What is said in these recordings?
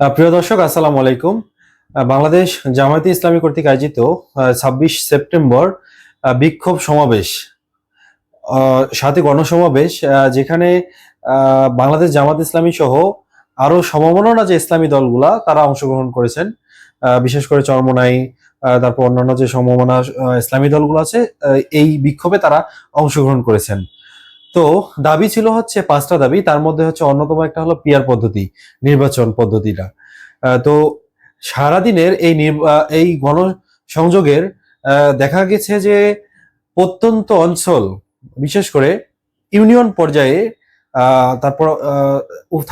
প্রিয় দর্শক, আসসালামু আলাইকুম। বাংলাদেশ জামায়াতে ইসলামী কর্তৃক আয়োজিত ছাব্বিশ সেপ্টেম্বর বিক্ষোভ সমাবেশ সাথে গণসমাবেশ যেখানে বাংলাদেশ জামাত ইসলামী সহ আরও সমমনা যে ইসলামী দলগুলা, তারা অংশগ্রহণ করেছেন। বিশেষ করে চরমনাই তারপর অন্যান্য যে সমমনা ইসলামী দলগুলো আছে এই বিক্ষোভে তারা অংশগ্রহণ করেছেন। তো দাবি ছিল হচ্ছে পাঁচটা দাবি, তার মধ্যে হচ্ছে অন্যতম একটা হলো পিয়ার পদ্ধতি, নির্বাচন পদ্ধতিটা। তো সারাদিনের এই এই গণসংযোগের দেখা গেছে যে প্রত্যন্ত অঞ্চল, বিশেষ করে ইউনিয়ন পর্যায়ে তারপর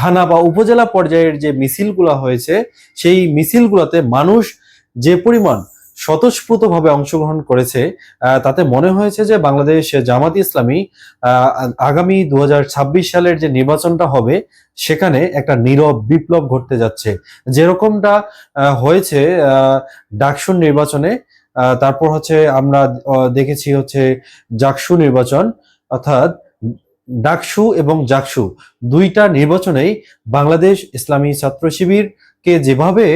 থানা বা উপজেলা পর্যায়ের যে মিছিলগুলো হয়েছে, সেই মিছিলগুলোতে মানুষ যে পরিমাণ স্বতঃস্ফূর্তভাবে অংশগ্রহণ করেছে তাতে মনে হয়েছে যে বাংলাদেশ জামাত ইসলামী আগামী দুই হাজার ছাব্বিশ সালের যে নির্বাচনটা হবে, সেখানে একটা নীরব বিপ্লব ঘটতে যাচ্ছে। যেরকমটা হয়েছে ডাকসুর নির্বাচনে তারপর হচ্ছে আমরা দেখেছি হচ্ছে জাকসু নির্বাচন, অর্থাৎ ডাকসু এবং জাকসু দুইটা নির্বাচনেই বাংলাদেশ ইসলামী ছাত্র শিবির কে যেভাবে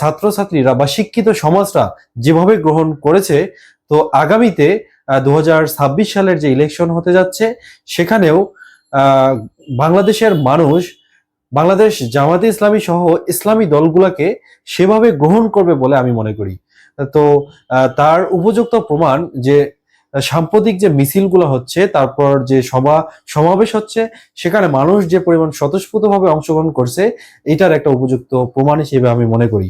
ছাত্রছাত্রীরা বা শিক্ষিত সমাজরা যেভাবে গ্রহণ করেছে, তো আগামীতে দু হাজার ছাব্বিশ সালের যে ইলেকশন হতে যাচ্ছে, সেখানেও বাংলাদেশের মানুষ, বাংলাদেশ জামাতে ইসলামী সহ ইসলামী দলগুলোকে সেভাবে গ্রহণ করবে বলে আমি মনে করি। তো তার উপযুক্ত প্রমাণ যে সাম্প্রতিক যে মিছিলগুলো হচ্ছে, তারপর যে সভা, সমাবেশ হচ্ছে, সেখানে মানুষ যে পরিমাণ স্বতঃস্ফূর্তভাবে অংশগ্রহণ করছে, এটার একটা উপযুক্ত প্রমাণ হিসেবে আমি মনে করি।